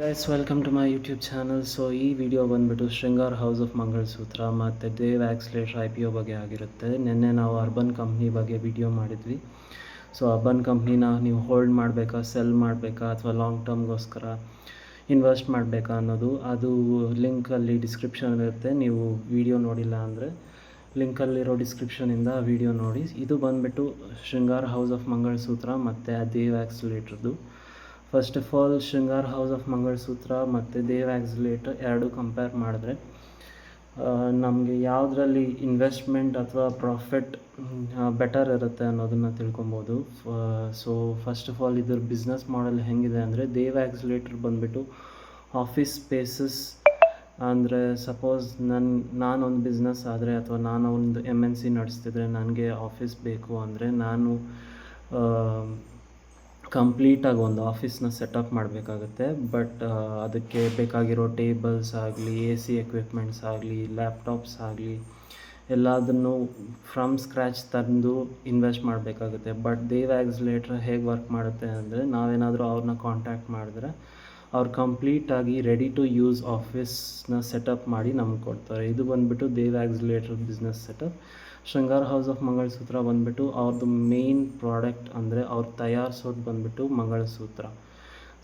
Guys welcome to my YouTube channel so ಈ video ಬಂದ್ಬಿಟ್ಟು Shringar house of Mangalsutra ಮತ್ತು Dev Accelerator I P O ಬಗ್ಗೆ ಆಗಿರುತ್ತೆ. ನಿನ್ನೆ ನಾವು ಅರ್ಬನ್ ಕಂಪ್ನಿ ಬಗ್ಗೆ ವಿಡಿಯೋ ಮಾಡಿದ್ವಿ. ಸೊ ಅರ್ಬನ್ ಕಂಪ್ನಿನ ನೀವು ಹೋಲ್ಡ್ ಮಾಡಬೇಕಾ ಸೆಲ್ ಮಾಡಬೇಕಾ, ಅಥವಾ ಲಾಂಗ್ ಟರ್ಮ್ಗೋಸ್ಕರ ಇನ್ವೆಸ್ಟ್ ಮಾಡಬೇಕಾ ಅನ್ನೋದು, ಅದು ಲಿಂಕಲ್ಲಿ ಡಿಸ್ಕ್ರಿಪ್ಷನ್ ಇರುತ್ತೆ. ನೀವು ವಿಡಿಯೋ ನೋಡಿಲ್ಲ ಅಂದರೆ ಲಿಂಕಲ್ಲಿರೋ ಡಿಸ್ಕ್ರಿಪ್ಷನಿಂದ ವಿಡಿಯೋ ನೋಡಿ. ಇದು ಬಂದುಬಿಟ್ಟು ಶೃಂಗಾರ್ ಹೌಸ್ ಆಫ್ ಮಂಗಳಸೂತ್ರ ಮತ್ತು Dev ಆಕ್ಸ್ಲೇಟ್ರದ್ದು first of all Shringar house of Mangalsutra ಮತ್ತು ದೇವ್ ಆಕ್ಸಿಲೇಟರ್ ಎರಡು ಕಂಪೇರ್ ಮಾಡಿದ್ರೆ ನಮಗೆ ಯಾವುದರಲ್ಲಿ ಇನ್ವೆಸ್ಟ್ಮೆಂಟ್ ಅಥವಾ ಪ್ರಾಫಿಟ್ ಬೆಟರ್ ಇರುತ್ತೆ ಅನ್ನೋದನ್ನು ತಿಳ್ಕೊಬೋದು. ಸೊ ಫಸ್ಟ್ ಆಫ್ ಆಲ್ ಇದ್ರ ಬಿಸ್ನೆಸ್ ಮಾಡೆಲ್ ಹೆಂಗಿದೆ ಅಂದರೆ ದೇವ್ ಆಕ್ಸಿಲೇಟರ್ ಬಂದುಬಿಟ್ಟು ಆಫೀಸ್ ಸ್ಪೇಸಸ್ ಅಂದರೆ ಸಪೋಸ್ ನನ್ನ ನಾನೊಂದು ಬಿಸ್ನೆಸ್ ಆದರೆ ಅಥವಾ ನಾನು ಒಂದು ಎಂ ಎನ್ ಸಿ ನಡೆಸ್ತಿದ್ರೆ ನನಗೆ ಆಫೀಸ್ ಬೇಕು ಅಂದರೆ ನಾನು ಕಂಪ್ಲೀಟಾಗಿ ಒಂದು ಆಫೀಸ್ನ ಸೆಟಪ್ ಮಾಡಬೇಕಾಗುತ್ತೆ, ಬಟ್ ಅದಕ್ಕೆ ಬೇಕಾಗಿರೋ ಟೇಬಲ್ಸ್ ಆಗಲಿ, ಎ ಸಿ ಎಕ್ವಿಪ್ಮೆಂಟ್ಸ್ ಆಗಲಿ, ಲ್ಯಾಪ್ಟಾಪ್ಸ್ ಆಗಲಿ, ಎಲ್ಲದನ್ನು ಫ್ರಮ್ ಸ್ಕ್ರ್ಯಾಚ್ ತಂದು ಇನ್ವೆಸ್ಟ್ ಮಾಡಬೇಕಾಗುತ್ತೆ. ಬಟ್, ದೇವ್ ಆಕ್ಸಿಲೇಟ್ರ್ ಹೇಗೆ ವರ್ಕ್ ಮಾಡುತ್ತೆ ಅಂದರೆ, ನಾವೇನಾದರೂ ಅವ್ರನ್ನ ಕಾಂಟ್ಯಾಕ್ಟ್ ಮಾಡಿದ್ರೆ, ಅವ್ರು ಕಂಪ್ಲೀಟಾಗಿ ರೆಡಿ ಟು ಯೂಸ್ ಆಫೀಸ್ನ ಸೆಟಪ್ ಮಾಡಿ ನಮ್ಗೆ ಕೊಡ್ತಾರೆ. ಇದು ಬಂದುಬಿಟ್ಟು Dev accelerator business setup. Shringar house of Mangalsutra ಬಂದುಬಿಟ್ಟು ಅವ್ರದ್ದು ಮೇನ್ ಪ್ರಾಡಕ್ಟ್ ಅಂದರೆ ಅವ್ರು ತಯಾರಿಸೋದು ಬಂದುಬಿಟ್ಟು ಮಂಗಳಸೂತ್ರ.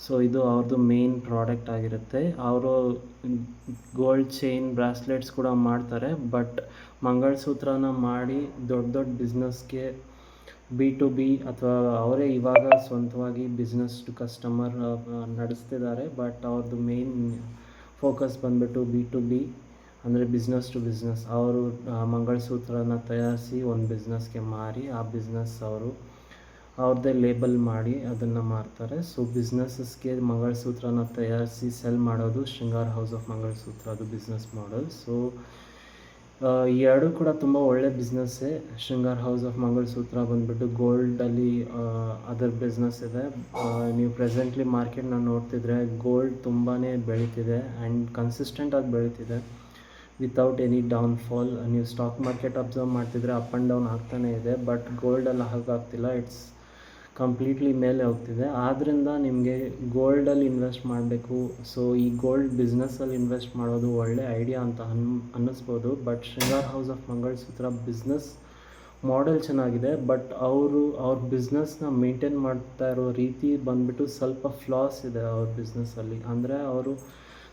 ಸೊ ಇದು ಅವ್ರದ್ದು ಮೇನ್ ಪ್ರಾಡಕ್ಟ್ ಆಗಿರುತ್ತೆ. ಅವರು ಗೋಲ್ಡ್ ಚೈನ್ ಬ್ರಾಸ್ಲೆಟ್ಸ್ ಕೂಡ ಮಾಡ್ತಾರೆ ಬಟ್ ಮಂಗಳಸೂತ್ರನ ಮಾಡಿ ದೊಡ್ಡ ದೊಡ್ಡ ಬಿಸ್ನೆಸ್ಗೆ ಬಿ ಟು ಬಿ ಅಥವಾ ಅವರೇ ಇವಾಗ ಸ್ವಂತವಾಗಿ ಬಿಸ್ನೆಸ್ ಟು ಕಸ್ಟಮರ್ ನಡೆಸ್ತಿದ್ದಾರೆ ಬಟ್ ಅವ್ರದ್ದು ಮೇನ್ ಫೋಕಸ್ ಬಂದುಬಿಟ್ಟು ಬಿ ಟು ಬಿ ಅಂದರೆ ಬಿಸ್ನೆಸ್ ಟು ಬಿಸ್ನೆಸ್ ಅವರು ಮಂಗಳಸೂತ್ರನ ತಯಾರಿಸಿ ಒಂದು ಬಿಸ್ನೆಸ್ಗೆ ಮಾರಿ, ಆ ಬಿಸ್ನೆಸ್ ಅವರು ಅವ್ರದ್ದೇ ಲೇಬಲ್ ಮಾಡಿ ಅದನ್ನು ಮಾರ್ತಾರೆ. ಸೊ ಬಿಸ್ನೆಸ್ಸಸ್ಗೆ ಮಂಗಳಸೂತ್ರನ ತಯಾರಿಸಿ ಸೆಲ್ ಮಾಡೋದು ಶೃಂಗಾರ್ ಹೌಸ್ ಆಫ್ ಮಂಗಳಸೂತ್ರ ಅದು ಬಿಸ್ನೆಸ್ ಮಾಡಲ್ ಸೊ ಈ ಎರಡೂ ಕೂಡ ತುಂಬ ಒಳ್ಳೆ ಬಿಸ್ನೆಸ್ಸೇ ಶೃಂಗಾರ್ ಹೌಸ್ ಆಫ್ ಮಂಗಳಸೂತ್ರ ಬಂದುಬಿಟ್ಟು ಗೋಲ್ಡಲ್ಲಿ ಅದರ್ ಬಿಸ್ನೆಸ್ ಇದೆ. ನೀವು ಪ್ರೆಸೆಂಟ್ಲಿ ಮಾರ್ಕೆಟ್ನ ನೋಡ್ತಿದ್ರೆ ಗೋಲ್ಡ್ ತುಂಬಾ ಬೆಳೀತಿದೆ ಆ್ಯಂಡ್ ಕನ್ಸಿಸ್ಟೆಂಟಾಗಿ ಬೆಳೀತಿದೆ. ವಿತೌಟ್ ಎನಿ ಡೌನ್ಫಾಲ್ ನೀವು ಸ್ಟಾಕ್ ಮಾರ್ಕೆಟ್ ಅಬ್ಸರ್ವ್ ಮಾಡ್ತಿದ್ರೆ ಅಪ್ ಆ್ಯಂಡ್ ಡೌನ್ ಆಗ್ತಾನೇ ಇದೆ ಬಟ್ ಗೋಲ್ಡಲ್ಲಿ ಹಾಗಾಗ್ತಿಲ್ಲ ಇಟ್ಸ್ ಕಂಪ್ಲೀಟ್ಲಿ ಮೇಲೆ ಹೋಗ್ತಿದೆ. ಆದ್ದರಿಂದ ನಿಮಗೆ ಗೋಲ್ಡಲ್ಲಿ ಇನ್ವೆಸ್ಟ್ ಮಾಡಬೇಕು. ಸೊ ಈ ಗೋಲ್ಡ್ ಬಿಸ್ನೆಸ್ಸಲ್ಲಿ ಇನ್ವೆಸ್ಟ್ ಮಾಡೋದು ಒಳ್ಳೆ ಐಡಿಯಾ ಅಂತ ಅನ್, ಅನ್ನಿಸ್ಬೋದು. But Shringar house of Mangalsutra business model ಚೆನ್ನಾಗಿದೆ. ಬಟ್ ಅವರು, ಅವ್ರ ಬಿಸ್ನೆಸ್ನ ಮೇಂಟೈನ್ ಮಾಡ್ತಾ ಇರೋ ರೀತಿ ಬಂದುಬಿಟ್ಟು ಸ್ವಲ್ಪ ಫ್ಲಾಸ್ ಇದೆ ಅವ್ರ ಬಿಸ್ನೆಸ್ಸಲ್ಲಿ ಅಂದರೆ ಅವರು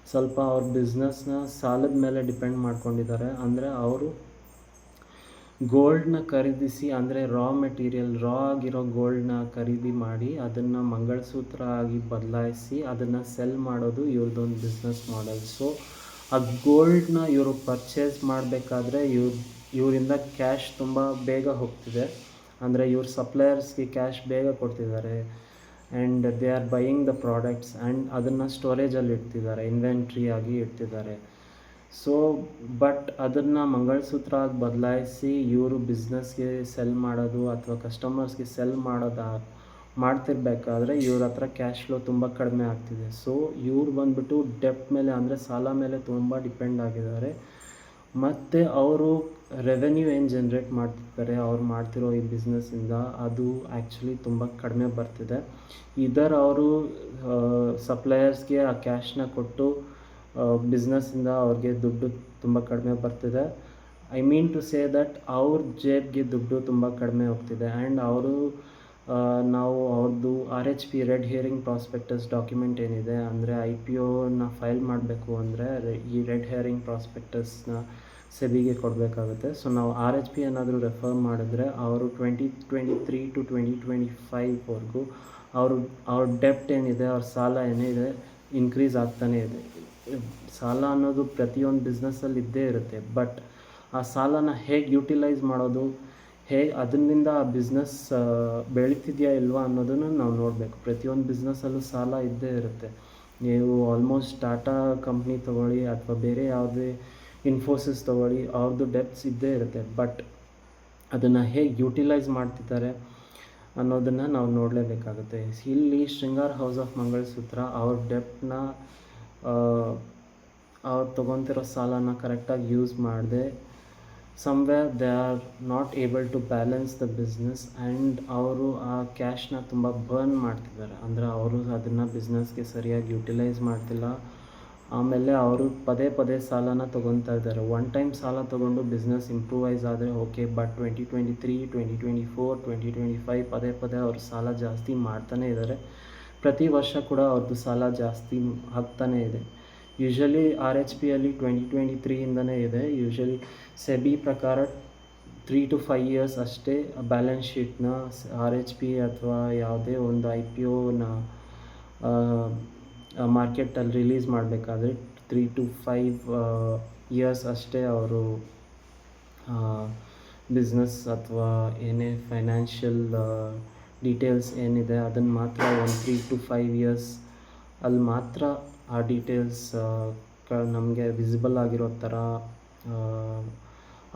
ಸ್ವಲ್ಪ ಅವ್ರ ಬಿಸ್ನೆಸ್ನ ಸಾಲದ ಮೇಲೆ ಡಿಪೆಂಡ್ ಮಾಡ್ಕೊಂಡಿದ್ದಾರೆ. ಅಂದರೆ ಅವರು ಗೋಲ್ಡ್ನ ಖರೀದಿಸಿ, ಅಂದರೆ ರಾ ಮೆಟೀರಿಯಲ್ ರಾ ಆಗಿರೋ ಗೋಲ್ಡ್ನ ಖರೀದಿ ಮಾಡಿ ಅದನ್ನು ಮಂಗಳಸೂತ್ರ ಆಗಿ ಬದಲಾಯಿಸಿ ಅದನ್ನು ಸೆಲ್ ಮಾಡೋದು ಇವ್ರದ್ದೊಂದು ಬಿಸ್ನೆಸ್ ಮಾಡೆಲ್ ಸೊ ಆ ಗೋಲ್ಡ್ನ ಇವರು ಪರ್ಚೇಸ್ ಮಾಡಬೇಕಾದ್ರೆ ಇವ್ರ, ಇವರಿಂದ ಕ್ಯಾಶ್ ತುಂಬ ಬೇಗ ಹೋಗ್ತಿದೆ. ಅಂದರೆ ಇವ್ರ ಸಪ್ಲೈಯರ್ಸ್ಗೆ ಕ್ಯಾಶ್ ಬೇಗ ಕೊಡ್ತಿದ್ದಾರೆ. And they are buying the products and ಅದನ್ನು ಸ್ಟೋರೇಜಲ್ಲಿ ಇಡ್ತಿದ್ದಾರೆ ಇನ್ವೆಂಟ್ರಿ ಆಗಿ ಇಡ್ತಿದ್ದಾರೆ. ಸೊ ಬಟ್ ಅದನ್ನು ಮಂಗಳಸೂತ್ರ ಆಗಿ ಬದಲಾಯಿಸಿ ಇವರು ಬಿಸ್ನೆಸ್ಗೆ ಸೆಲ್ ಮಾಡೋದು ಅಥವಾ ಕಸ್ಟಮರ್ಸ್ಗೆ ಸೆಲ್ ಮಾಡೋದು, ಮಾಡ್ತಿರ್ಬೇಕಾದ್ರೆ ಇವ್ರ ಹತ್ರ ಕ್ಯಾಶ್ ಫ್ಲೋ ತುಂಬ ಕಡಿಮೆ ಆಗ್ತಿದೆ. ಸೊ ಇವ್ರು ಬಂದುಬಿಟ್ಟು ಡೆಪ್ ಮೇಲೆ ಅಂದರೆ ಸಾಲ ಮೇಲೆ ತುಂಬ ಡಿಪೆಂಡ್ ಆಗಿದ್ದಾರೆ. ಮತ್ತು ಅವರು ರೆವೆನ್ಯೂ ಏನು ಜನ್ರೇಟ್ ಮಾಡ್ತಿರ್ತಾರೆ, ಅವ್ರು ಮಾಡ್ತಿರೋ ಈ ಬಿಸ್ನೆಸ್ಸಿಂದ ಅದು ಆ್ಯಕ್ಚುಲಿ ತುಂಬ ಕಡಿಮೆ ಬರ್ತಿದೆ. ಇದರ್ ಅವರು ಸಪ್ಲೈಯರ್ಸ್ಗೆ ಆ ಕ್ಯಾಶ್ನ ಕೊಟ್ಟು ಬಿಸ್ನೆಸ್ಸಿಂದ ಅವ್ರಿಗೆ ದುಡ್ಡು ತುಂಬ ಕಡಿಮೆ ಬರ್ತಿದೆ. I mean to say that ಅವ್ರ ಜೇಬ್ಗೆ ದುಡ್ಡು ತುಂಬ ಕಡಿಮೆ ಹೋಗ್ತಿದೆ. ಆ್ಯಂಡ್ ಅವರು ನಾವು ಅವ್ರದ್ದು R H P red herring prospectus document ಏನಿದೆ, ಅಂದರೆ ಐ ಪಿ ಒನ ಫೈಲ್ ಮಾಡಬೇಕು ಅಂದರೆ ಈ ರೆಡ್ ಹಿಯರಿಂಗ್ ಪ್ರಾಸ್ಪೆಕ್ಟಸ್ನ ಸೆಬಿಗೆ ಕೊಡಬೇಕಾಗುತ್ತೆ. ಸೊ ನಾವು ಆರ್ ಎಚ್ ಪಿ ಏನಾದರೂ ರೆಫರ್ ಮಾಡಿದ್ರೆ ಅವರು twenty twenty three to twenty twenty ಫೈವ್ವರೆಗೂ ಅವರು, ಅವ್ರ ಡೆಪ್ಟ್ ಏನಿದೆ, ಅವ್ರ ಸಾಲ ಏನಿದೆ ಇನ್ಕ್ರೀಸ್ ಆಗ್ತಾನೇ ಇದೆ. ಸಾಲ ಅನ್ನೋದು ಪ್ರತಿಯೊಂದು ಬಿಸ್ನೆಸ್ಸಲ್ಲಿ ಇದ್ದೇ ಇರುತ್ತೆ ಬಟ್ ಆ ಸಾಲನ ಹೇಗೆ ಯುಟಿಲೈಸ್ ಮಾಡೋದು ಹೇಗೆ ಅದರಿಂದ ಆ ಬಿಸ್ನೆಸ್ ಬೆಳೀತಿದೆಯಾ ಇಲ್ವಾ ಅನ್ನೋದನ್ನು ನಾವು ನೋಡಬೇಕು. ಪ್ರತಿಯೊಂದು ಬಿಸ್ನೆಸ್ಸಲ್ಲೂ ಸಾಲ ಇದ್ದೇ ಇರುತ್ತೆ. ನೀವು ಆಲ್ಮೋಸ್ಟ್ ಟಾಟಾ ಕಂಪ್ನಿ ತೊಗೊಳ್ಳಿ ಅಥವಾ ಬೇರೆ ಯಾವುದೇ ಇನ್ಫೋಸಿಸ್ ತೊಗೊಳ್ಳಿ ಅವ್ರದ್ದು ಡೆಪ್ಸ್ ಇದ್ದೇ ಇರುತ್ತೆ. ಬಟ್ ಅದನ್ನು ಹೇಗೆ ಯೂಟಿಲೈಸ್ ಮಾಡ್ತಿದ್ದಾರೆ ಅನ್ನೋದನ್ನು ನಾವು ನೋಡಲೇಬೇಕಾಗುತ್ತೆ. ಇಲ್ಲಿ ಶೃಂಗಾರ್ ಹೌಸ್ ಆಫ್ ಮಂಗಳಸೂತ್ರ ಅವ್ರ ಡೆಪ್ನ ಅವ್ರು ತೊಗೊತಿರೋ ಸಾಲನ ಕರೆಕ್ಟಾಗಿ ಯೂಸ್ ಮಾಡದೆ somewhere they are not able to balance the business and ಅವರು ಆ ಕ್ಯಾಶ್ನ ತುಂಬ ಬರ್ನ್ ಮಾಡ್ತಿದ್ದಾರೆ. ಅಂದರೆ ಅವರು ಅದನ್ನು ಬಿಸ್ನೆಸ್ಗೆ ಸರಿಯಾಗಿ ಯುಟಿಲೈಸ್ ಮಾಡ್ತಿಲ್ಲ. ಆಮೇಲೆ ಅವರು ಪದೇ ಪದೇ ಸಾಲನ ತೊಗೊತಾ ಇದ್ದಾರೆ. ಒನ್ ಟೈಮ್ ಸಾಲ ತೊಗೊಂಡು ಬಿಸ್ನೆಸ್ ಇಂಪ್ರೂವೈಸ್ ಆದರೆ okay but twenty twenty three twenty twenty four twenty twenty five ಪದೇ ಪದೇ ಅವರು ಸಾಲ ಜಾಸ್ತಿ ಮಾಡ್ತಾನೇ ಇದ್ದಾರೆ. ಪ್ರತಿ ವರ್ಷ ಕೂಡ ಅವ್ರದ್ದು ಸಾಲ ಜಾಸ್ತಿ ಆಗ್ತಾನೇ ಇದೆ. ಯೂಶ್ವಲಿ ಆರ್ ಎಚ್ ಪಿಯಲ್ಲಿ ಟ್ವೆಂಟಿ ಟ್ವೆಂಟಿ ತ್ರೀಯಿಂದನೇ ಇದೆ. ಯೂಶ್ವಲಿ ಸೆಬಿ ಪ್ರಕಾರ ತ್ರೀ ಟು ಫೈವ್ ಇಯರ್ಸ್ ಅಷ್ಟೇ ಬ್ಯಾಲೆನ್ಸ್ ಶೀಟ್ನ ಆರ್ ಎಚ್ ಪಿ ಅಥವಾ ಯಾವುದೇ ಒಂದು ಐ ಪಿ ಒನ ಮಾರ್ಕೆಟಲ್ಲಿ ರಿಲೀಸ್ ಮಾಡಬೇಕಾದ್ರೆ ತ್ರೀ ಟು ಫೈವ್ ಇಯರ್ಸ್ ಅಷ್ಟೇ ಅವರು ಬಿಸ್ನೆಸ್ ಅಥವಾ ಏನೇ ಫೈನಾನ್ಷಿಯಲ್ ಡೀಟೇಲ್ಸ್ ಏನಿದೆ ಅದನ್ನು ಮಾತ್ರ ಒಂದು ತ್ರೀ ಟು ಫೈವ್ ಇಯರ್ಸ್ ಅಲ್ಲಿ ಮಾತ್ರ ಆ ಡೀಟೇಲ್ಸ್ ನಮಗೆ ವಿಸಿಬಲ್ ಆಗಿರೋ ಥರ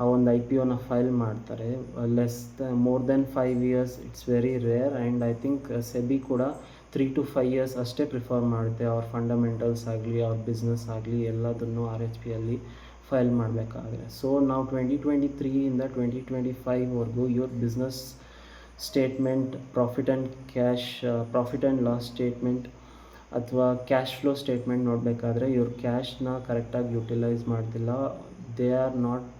ಆ ಒಂದು ಐ ಪಿ ಒನ ಫೈಲ್ ಮಾಡ್ತಾರೆ. Less the more than five years it's very rare and I think SEBI ಕೂಡ ತ್ರೀ ಟು ಫೈವ್ ಇಯರ್ಸ್ ಅಷ್ಟೇ ಪ್ರಿಫರ್ ಮಾಡುತ್ತೆ ಅವ್ರ ಫಂಡಮೆಂಟಲ್ಸ್ ಆಗಲಿ, ಅವ್ರ ಬಿಸ್ನೆಸ್ ಆಗಲಿ, ಎಲ್ಲದನ್ನು ಆರ್ ಎಚ್ ಪಿಯಲ್ಲಿ ಫೈಲ್ ಮಾಡಬೇಕಾದ್ರೆ. ಸೊ ನಾವು ಟ್ವೆಂಟಿ ಟ್ವೆಂಟಿ ತ್ರೀಯಿಂದ ಟ್ವೆಂಟಿ ಟ್ವೆಂಟಿ ಫೈವ್ವರೆಗೂ ಇವ್ರ business statement profit and cash profit and loss statement ಅಥವಾ ಕ್ಯಾಶ್ ಫ್ಲೋ ಸ್ಟೇಟ್ಮೆಂಟ್ ನೋಡಬೇಕಾದ್ರೆ ಇವ್ರ ಕ್ಯಾಶ್ನ ಕರೆಕ್ಟಾಗಿ ಯುಟಿಲೈಸ್ ಮಾಡ್ತಿಲ್ಲ. They are not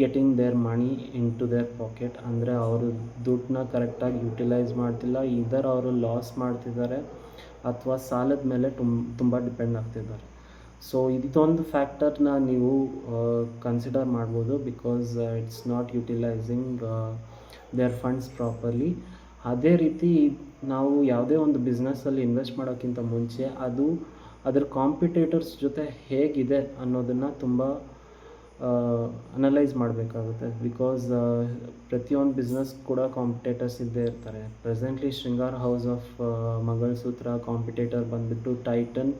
getting their money into their pocket ಅಂದರೆ ಅವರು ದುಡ್ಡನ್ನ ಕರೆಕ್ಟಾಗಿ ಯುಟಿಲೈಸ್ ಮಾಡ್ತಿಲ್ಲ. ಇದರ್ ಅವರು ಲಾಸ್ ಮಾಡ್ತಿದ್ದಾರೆ ಅಥವಾ ಸಾಲದ ಮೇಲೆ ತುಂಬ ತುಂಬ ಡಿಪೆಂಡ್ ಆಗ್ತಿದ್ದಾರೆ. ಸೊ ಇದೊಂದು ಫ್ಯಾಕ್ಟರ್ನ ನೀವು ಕನ್ಸಿಡರ್ ಮಾಡ್ಬೋದು because it's not utilising their funds properly ಅದೇ ರೀತಿ ನಾವು ಯಾವುದೇ ಒಂದು ಬಿಸ್ನೆಸ್ಸಲ್ಲಿ ಇನ್ವೆಸ್ಟ್ ಮಾಡೋಕ್ಕಿಂತ ಮುಂಚೆ ಅದು ಅದರ ಕಾಂಪಿಟೇಟರ್ಸ್ ಜೊತೆ ಹೇಗಿದೆ ಅನ್ನೋದನ್ನು ತುಂಬ ಅನಲೈಸ್ ಮಾಡಬೇಕಾಗುತ್ತೆ. ಬಿಕಾಸ್ ಪ್ರತಿಯೊಂದು ಬಿಸ್ನೆಸ್ ಕೂಡ ಕಾಂಪಿಟೇಟರ್ಸ್ ಇದ್ದೇ ಇರ್ತಾರೆ. Presently Shringar house of Mangalsutra competitor ಬಂದುಬಿಟ್ಟು ಟೈಟನ್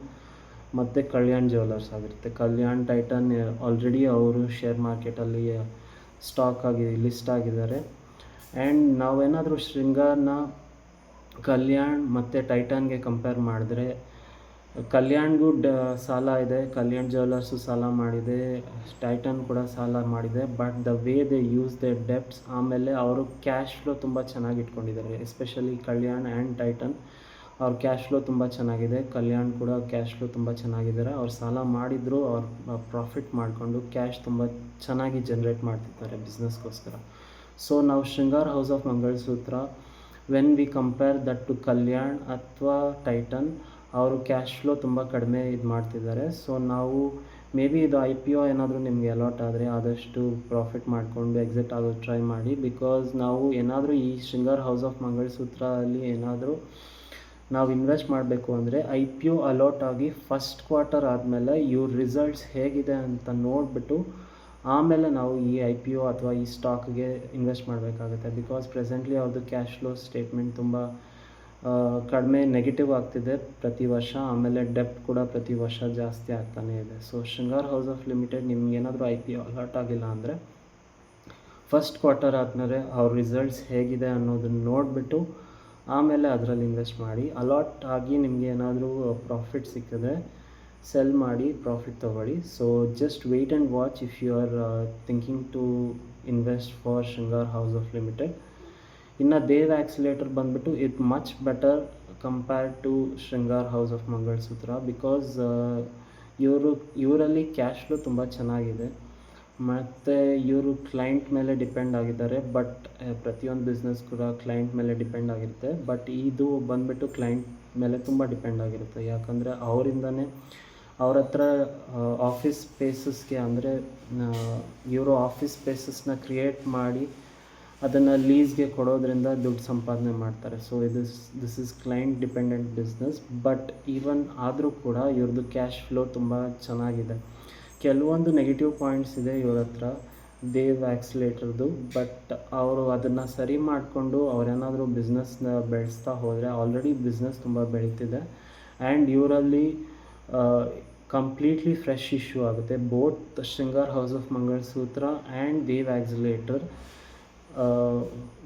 ಮತ್ತು ಕಲ್ಯಾಣ್ ಜ್ಯುವೆಲರ್ಸ್ ಆಗಿರುತ್ತೆ. ಕಲ್ಯಾಣ್ ಟೈಟನ್ ಆಲ್ರೆಡಿ ಅವರು ಶೇರ್ ಮಾರ್ಕೆಟಲ್ಲಿ ಸ್ಟಾಕ್ ಆಗಿ ಲಿಸ್ಟ್ ಆಗಿದ್ದಾರೆ. ಆ್ಯಂಡ್ ನಾವೇನಾದರೂ ಶೃಂಗಾರನ ಕಲ್ಯಾಣ್ ಮತ್ತು ಟೈಟಾನ್ಗೆ ಕಂಪೇರ್ ಮಾಡಿದ್ರೆ ಕಲ್ಯಾಣ್ಗೂ ಡ ಸಾಲ ಇದೆ, ಕಲ್ಯಾಣ್ ಜ್ಯುವೆಲ್ಲರ್ಸು ಸಾಲ ಮಾಡಿದೆ, ಟೈಟನ್ ಕೂಡ ಸಾಲ ಮಾಡಿದೆ but the way they use the debts ಆಮೇಲೆ ಅವರು ಕ್ಯಾಶ್ ಫ್ಲೋ ತುಂಬ ಚೆನ್ನಾಗಿ ಇಟ್ಕೊಂಡಿದ್ದಾರೆ ಎಸ್ಪೆಷಲಿ ಕಲ್ಯಾಣ್ ಆ್ಯಂಡ್ ಟೈಟನ್. ಅವ್ರ ಕ್ಯಾಶ್ ಫ್ಲೋ ತುಂಬ ಚೆನ್ನಾಗಿದೆ, ಕಲ್ಯಾಣ್ ಕೂಡ ಕ್ಯಾಶ್ ಫ್ಲೋ ತುಂಬ ಚೆನ್ನಾಗಿದ್ದಾರೆ, ಅವ್ರು ಸಾಲ ಮಾಡಿದ್ರು, ಅವ್ರು ಪ್ರಾಫಿಟ್ ಮಾಡಿಕೊಂಡು ಕ್ಯಾಶ್ ತುಂಬ ಚೆನ್ನಾಗಿ ಜನ್ರೇಟ್ ಮಾಡ್ತಿದ್ದಾರೆ ಬಿಸ್ನೆಸ್ಗೋಸ್ಕರ ಸೊ ನಾವು Shringar house of Mangalsutra when we compare that to Kalyan ಅಥವಾ ಟೈಟನ್ ಅವರು ಕ್ಯಾಶ್ ಫ್ಲೋ ತುಂಬ ಕಡಿಮೆ ಇದು ಮಾಡ್ತಿದ್ದಾರೆ. ಸೊ ನಾವು ಮೇ ಬಿ ಇದು ಐ ಪಿ ಒ ಏನಾದರೂ ನಿಮಗೆ ಅಲಾಟ್ ಆದರೆ ಆದಷ್ಟು ಪ್ರಾಫಿಟ್ ಮಾಡಿಕೊಂಡು ಎಕ್ಸಿಟ್ ಆಗೋದು ಟ್ರೈ ಮಾಡಿ ಬಿಕಾಸ್ ನಾವು ಏನಾದರೂ ಈ ಶೃಂಗಾರ್ ಹೌಸ್ ಆಫ್ ಮಂಗಳಸೂತ್ರ ಅಲ್ಲಿ ಏನಾದರೂ ನಾವು ಇನ್ವೆಸ್ಟ್ ಮಾಡಬೇಕು ಅಂದರೆ ಐ ಪಿ ಒ ಅಲಾಟ್ ಆಗಿ ಫಸ್ಟ್ ಕ್ವಾರ್ಟರ್ ಆದಮೇಲೆ ಇವ್ರ ರಿಸಲ್ಟ್ಸ್ ಹೇಗಿದೆ ಅಂತ ನೋಡಿಬಿಟ್ಟು ಆಮೇಲೆ ನಾವು ಈ ಐ ಪಿ ಒ ಅಥವಾ ಈ ಸ್ಟಾಕ್ಗೆ ಇನ್ವೆಸ್ಟ್ ಮಾಡಬೇಕಾಗುತ್ತೆ. ಬಿಕಾಸ್ ಪ್ರೆಸೆಂಟ್ಲಿ ಅವ್ರದ್ದು ಕ್ಯಾಶ್ ಫ್ಲೋ ಸ್ಟೇಟ್ಮೆಂಟ್ ತುಂಬ ಕಡಿಮೆ ನೆಗೆಟಿವ್ ಆಗ್ತಿದೆ ಪ್ರತಿ ವರ್ಷ. ಆಮೇಲೆ ಡೆಪ್ ಕೂಡ ಪ್ರತಿ ವರ್ಷ ಜಾಸ್ತಿ ಆಗ್ತಾನೇ ಇದೆ. So Shringar House of Limited ನಿಮ್ಗೆ ಏನಾದರೂ ಐ ಪಿ ಒ ಅಲಾಟ್ ಆಗಿಲ್ಲ ಅಂದರೆ ಫಸ್ಟ್ ಕ್ವಾರ್ಟರ್ ಆದಮೇಲೆ ಅವ್ರ ರಿಸಲ್ಟ್ಸ್ ಹೇಗಿದೆ ಅನ್ನೋದನ್ನು ನೋಡಿಬಿಟ್ಟು ಆಮೇಲೆ ಅದರಲ್ಲಿ ಇನ್ವೆಸ್ಟ್ ಮಾಡಿ. ಅಲಾಟ್ ಆಗಿ ನಿಮಗೆ ಏನಾದರೂ ಪ್ರಾಫಿಟ್ ಸಿಕ್ಕಿದ್ರೆ ಸೆಲ್ ಮಾಡಿ ಪ್ರಾಫಿಟ್ ತೊಗೊಳ್ಳಿ. So just wait and watch if you are thinking to invest for Shringar house of limited ಇನ್ನು ದೇವ್ ಆ್ಯಕ್ಸಿಲೇಟರ್ ಬಂದುಬಿಟ್ಟು it much better compare to Shringar house of Mangalsutra because ಇವರು, ಇವರಲ್ಲಿ ಕ್ಯಾಶ್ ಫ್ಲೋ ತುಂಬ ಚೆನ್ನಾಗಿದೆ. ಮತ್ತು ಇವರು ಕ್ಲೈಂಟ್ ಮೇಲೆ ಡಿಪೆಂಡ್ ಆಗಿದ್ದಾರೆ ಬಟ್ ಪ್ರತಿಯೊಂದು ಬಿಸ್ನೆಸ್ ಕೂಡ ಕ್ಲೈಂಟ್ ಮೇಲೆ ಡಿಪೆಂಡ್ ಆಗಿರುತ್ತೆ. ಬಟ್ ಇದು ಬಂದುಬಿಟ್ಟು ಕ್ಲೈಂಟ್ ಮೇಲೆ ತುಂಬ ಡಿಪೆಂಡ್ ಆಗಿರುತ್ತೆ. ಯಾಕಂದರೆ ಅವರಿಂದನೇ ಅವ್ರ ಹತ್ರ ಆಫೀಸ್ ಸ್ಪೇಸಸ್ಗೆ ಅಂದರೆ ಇವರು ಆಫೀಸ್ ಸ್ಪೇಸಸ್ನ ಕ್ರಿಯೇಟ್ ಮಾಡಿ ಅದನ್ನು ಲೀಸ್ಗೆ ಕೊಡೋದ್ರಿಂದ ದುಡ್ಡು ಸಂಪಾದನೆ ಮಾಡ್ತಾರೆ. ಸೊ ಇದು this is client dependent business but even ಆದರೂ ಕೂಡ ಇವ್ರದ್ದು ಕ್ಯಾಶ್ ಫ್ಲೋ ತುಂಬ ಚೆನ್ನಾಗಿದೆ. ಕೆಲವೊಂದು ನೆಗೆಟಿವ್ ಪಾಯಿಂಟ್ಸ್ ಇದೆ ಇವ್ರ ಹತ್ರ, ದೇವ್ ವ್ಯಾಕ್ಸಿಲೇಟರ್ದು ಬಟ್ ಅವರು ಅದನ್ನು ಸರಿ ಮಾಡಿಕೊಂಡು ಅವರೇನಾದರೂ ಬಿಸ್ನೆಸ್ನ ಬೆಳೆಸ್ತಾ ಹೋದರೆ ಆಲ್ರೆಡಿ ಬಿಸ್ನೆಸ್ ತುಂಬ ಬೆಳೀತಿದೆ. ಆ್ಯಂಡ್ ಇವರಲ್ಲಿ ಕಂಪ್ಲೀಟ್ಲಿ ಫ್ರೆಶ್ ಇಶ್ಯೂ ಆಗುತ್ತೆ. Both Shringar house of Mangalsutra and Dev accelerator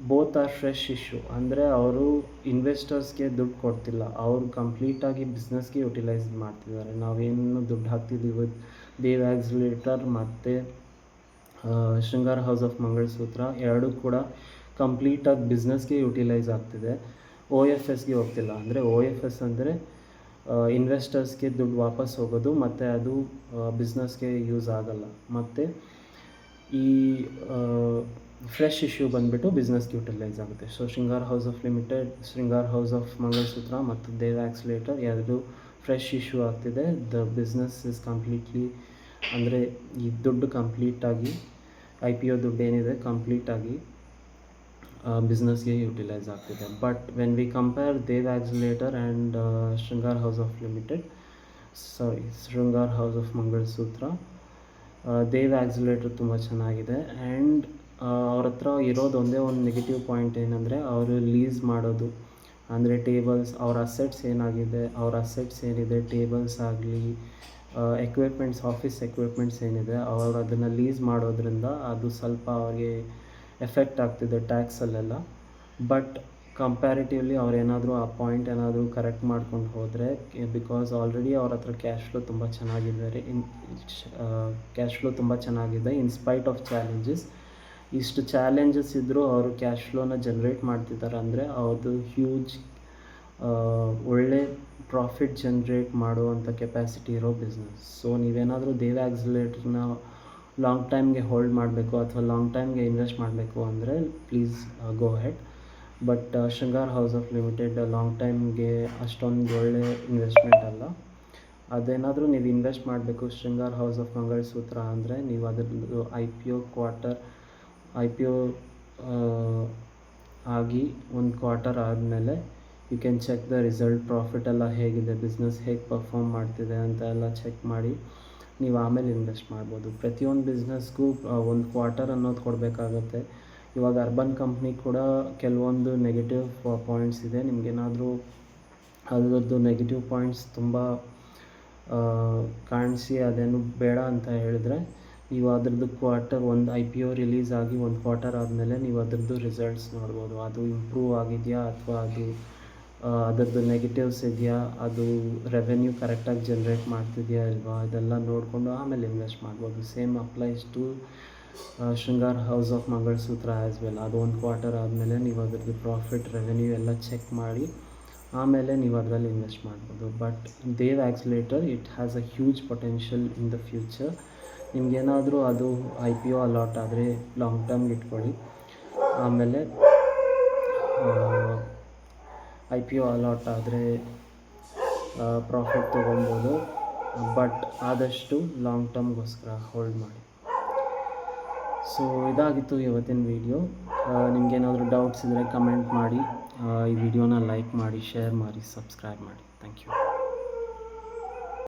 both are fresh issue ಅಂದರೆ ಅವರು ಇನ್ವೆಸ್ಟರ್ಸ್ಗೆ ದುಡ್ಡು ಕೊಡ್ತಿಲ್ಲ. ಅವರು ಕಂಪ್ಲೀಟಾಗಿ ಬಿಸ್ನೆಸ್ಗೆ ಯುಟಿಲೈಸ್ ಮಾಡ್ತಿದ್ದಾರೆ. ನಾವೇನು ದುಡ್ಡು ಹಾಕ್ತಿದ್ದೀವಿ ದೇವ್ ಆ್ಯಕ್ಸಿಲೇಟರ್ ಮತ್ತು ಶೃಂಗಾರ್ ಹೌಸ್ ಆಫ್ ಮಂಗಳಸೂತ್ರ ಎರಡೂ ಕೂಡ ಕಂಪ್ಲೀಟಾಗಿ ಬಿಸ್ನೆಸ್ಗೆ ಯುಟಿಲೈಸ್ ಆಗ್ತಿದೆ. ಒ ಎಫ್ ಎಸ್ಗೆ ಹೋಗ್ತಿಲ್ಲ. ಅಂದರೆ ಒ ಎಫ್ ಎಸ್ ಅಂದರೆ ಇನ್ವೆಸ್ಟರ್ಸ್ಗೆ ದುಡ್ಡು ವಾಪಸ್ ಹೋಗೋದು ಮತ್ತು ಅದು ಬಿಸ್ನೆಸ್ಗೆ ಯೂಸ್ ಆಗಲ್ಲ. ಮತ್ತು ಈ ಫ್ರೆಶ್ ಇಶ್ಯೂ ಬಂದುಬಿಟ್ಟು ಬಿಸ್ನೆಸ್ಗೆ ಯುಟಿಲೈಸ್ ಆಗುತ್ತೆ. So Shringar house of limited Shringar house of Mangalsutra ಮತ್ತು ದೇವ್ ಆಕ್ಸಿಲೇಟರ್ ಎರಡು ಫ್ರೆಶ್ ಇಶ್ಯೂ ಆಗ್ತಿದೆ. ದ ಬಿಸ್ನೆಸ್ ಇಸ್ ಕಂಪ್ಲೀಟ್ಲಿ ಅಂದರೆ ಈ ದುಡ್ಡು ಕಂಪ್ಲೀಟಾಗಿ ಐ ಪಿ ಒ ದುಡ್ಡು ಏನಿದೆ ಕಂಪ್ಲೀಟಾಗಿ ಬಿಸ್ನೆಸ್ಗೆ ಯುಟಿಲೈಸ್ ಆಗ್ತಿದೆ. But when we compare Dev accelerator and Shringar house of limited sorry Shringar house of Mangalsutra Dev accelerator ತುಂಬ ಚೆನ್ನಾಗಿದೆ. ಆ್ಯಂಡ್ ಅವ್ರ ಹತ್ರ ಇರೋದು ಒಂದೇ ಒಂದು ನೆಗೆಟಿವ್ ಪಾಯಿಂಟ್ ಏನಂದರೆ ಅವರು ಲೀಸ್ ಮಾಡೋದು. ಅಂದರೆ ಟೇಬಲ್ಸ್ ಅವ್ರ ಅಸೆಟ್ಸ್ ಏನಾಗಿದೆ, ಅವ್ರ ಅಸೆಟ್ಸ್ ಏನಿದೆ ಟೇಬಲ್ಸ್ ಆಗಲಿ ಎಕ್ವಿಪ್ಮೆಂಟ್ಸ್ ಆಫೀಸ್ ಎಕ್ವಿಪ್ಮೆಂಟ್ಸ್ ಏನಿದೆ, ಅವರು ಅದನ್ನು ಲೀಸ್ ಮಾಡೋದ್ರಿಂದ ಅದು ಸ್ವಲ್ಪ ಅವ್ರಿಗೆ ಎಫೆಕ್ಟ್ ಆಗ್ತಿದೆ ಟ್ಯಾಕ್ಸಲ್ಲೆಲ್ಲ ಬಟ್ ಕಂಪ್ಯಾರಿಟಿವ್ಲಿ ಏನಾದರೂ ಆ ಪಾಯಿಂಟ್ ಏನಾದರೂ ಕರೆಕ್ಟ್ ಮಾಡ್ಕೊಂಡು ಹೋದರೆ ಬಿಕಾಸ್ ಆಲ್ರೆಡಿ ಅವ್ರ ಹತ್ರ ಕ್ಯಾಶ್ ಫ್ಲೋ ತುಂಬ ಚೆನ್ನಾಗಿದ್ದಾರೆ. ಇನ್ ಕ್ಯಾಶ್ ಫ್ಲೋ ತುಂಬ ಚೆನ್ನಾಗಿದೆ. ಇನ್ಸ್ಪೈಟ್ ಆಫ್ ಚಾಲೆಂಜಸ್ ಇಷ್ಟು ಚಾಲೆಂಜಸ್ ಇದ್ದರೂ ಅವರು ಕ್ಯಾಶ್ ಫ್ಲೋನ ಜನ್ರೇಟ್ ಮಾಡ್ತಿದ್ದಾರೆ ಅಂದರೆ ಅವ್ರದ್ದು ಹ್ಯೂಜ್ ಒಳ್ಳೆ ಪ್ರಾಫಿಟ್ ಜನ್ರೇಟ್ ಮಾಡುವಂಥ ಕೆಪ್ಯಾಸಿಟಿ ಇರೋ ಬಿಸ್ನೆಸ್ ಸೊ ನೀವೇನಾದರೂ ದೇವ ಆಕ್ಸಿಲೇಟ್ರನ್ನ ಲಾಂಗ್ ಟೈಮ್ಗೆ ಹೋಲ್ಡ್ ಮಾಡಬೇಕು ಅಥವಾ ಲಾಂಗ್ ಟೈಮ್ಗೆ ಇನ್ವೆಸ್ಟ್ ಮಾಡಬೇಕು ಅಂದರೆ please go ahead but Shringar house of limited long ಟೈಮ್ಗೆ ಅಷ್ಟೊಂದು ಒಳ್ಳೆ ಇನ್ವೆಸ್ಟ್ಮೆಂಟ್ ಅಲ್ಲ. ಅದೇನಾದರೂ ನೀವು ಇನ್ವೆಸ್ಟ್ ಮಾಡಬೇಕು ಶೃಂಗಾರ್ ಹೌಸ್ ಆಫ್ ಮಂಗಳಸೂತ್ರ ಅಂದರೆ ನೀವು ಅದರದ್ದು I P O quarter I P O ಆಗಿ ಒಂದು ಕ್ವಾರ್ಟರ್ ಆದಮೇಲೆ you can check the result profit ಎಲ್ಲ ಹೇಗಿದೆ ಬಿಸ್ನೆಸ್ ಹೇಗೆ ಪರ್ಫಾರ್ಮ್ ಮಾಡ್ತಿದೆ ಅಂತ ಎಲ್ಲ ಚೆಕ್ ಮಾಡಿ. ನೀವು ಆಮೇಲೆ ಇನ್ವೆಸ್ಟ್ ಮಾಡ್ಬೋದು. ಪ್ರತಿಯೊಂದು ಬಿಸ್ನೆಸ್ಗೂ ಒಂದು ಕ್ವಾರ್ಟರ್ ಅನ್ನೋದು ಕೊಡಬೇಕಾಗತ್ತೆ. ಇವಾಗ ಅರ್ಬನ್ ಕಂಪ್ನಿ ಕೂಡ ಕೆಲವೊಂದು ನೆಗೆಟಿವ್ ಪಾಯಿಂಟ್ಸ್ ಇದೆ. ನಿಮಗೇನಾದರೂ ಅದರದ್ದು ನೆಗೆಟಿವ್ ಪಾಯಿಂಟ್ಸ್ ತುಂಬ ಕಾಣಿಸಿ, ಅದೇನು ಬೇಡ ಅಂತ ಹೇಳಿದ್ರೆ, ನೀವು ಅದ್ರದ್ದು ಕ್ವಾರ್ಟರ್ ಒಂದು ಐ ಪಿ ಒ ರಿಲೀಸ್ ಆಗಿ ಒಂದು ಕ್ವಾರ್ಟರ್ ಆದಮೇಲೆ ನೀವು ಅದರದ್ದು ರಿಸಲ್ಟ್ಸ್ ನೋಡ್ಬೋದು. ಅದು ಇಂಪ್ರೂವ್ ಆಗಿದೆಯಾ ಅಥವಾ ಅದು ಅದರದ್ದು ನೆಗೆಟಿವ್ಸ್ ಇದೆಯಾ ಅದು ರೆವೆನ್ಯೂ ಕರೆಕ್ಟಾಗಿ ಜನ್ರೇಟ್ ಮಾಡ್ತಿದೆಯಾ ಇಲ್ವಾ? ಇದೆಲ್ಲ ನೋಡಿಕೊಂಡು ಆಮೇಲೆ ಇನ್ವೆಸ್ಟ್ ಮಾಡ್ಬೋದು. Same applies to Shringar house of Mangalsutra as well ಅದು ಒಂದು ಕ್ವಾರ್ಟರ್ ಆದಮೇಲೆ ನೀವು ಅದರದ್ದು ಪ್ರಾಫಿಟ್ ರೆವೆನ್ಯೂ ಎಲ್ಲ ಚೆಕ್ ಮಾಡಿ ಆಮೇಲೆ ನೀವು ಅದರಲ್ಲಿ ಇನ್ವೆಸ್ಟ್ ಮಾಡ್ಬೋದು. But Dev accelerator it has a huge potential in the future ನಿಮಗೇನಾದರೂ ಅದು ಐ ಪಿ ಒ ಅಲಾಟ್ ಆದರೆ ಲಾಂಗ್ ಟರ್ಮ್ಗೆ ಇಟ್ಕೊಳ್ಳಿ. ಆಮೇಲೆ ಐ ಪಿ ಒ ಅಲಾಟ್ ಆದರೆ ಪ್ರಾಫಿಟ್ ತೊಗೊಬೋದು ಬಟ್ ಆದಷ್ಟು ಲಾಂಗ್ ಟರ್ಮ್ಗೋಸ್ಕರ ಹೋಲ್ಡ್ ಮಾಡಿ. ಸೊ ಇದಾಗಿತ್ತು ಇವತ್ತಿನ ವೀಡಿಯೋ ನಿಮಗೇನಾದರೂ ಡೌಟ್ಸ್ ಇದ್ದರೆ ಕಮೆಂಟ್ ಮಾಡಿ. ಈ ವಿಡಿಯೋನ ಲೈಕ್ ಮಾಡಿ ಶೇರ್ ಮಾಡಿ ಸಬ್ಸ್ಕ್ರೈಬ್ ಮಾಡಿ. Thank you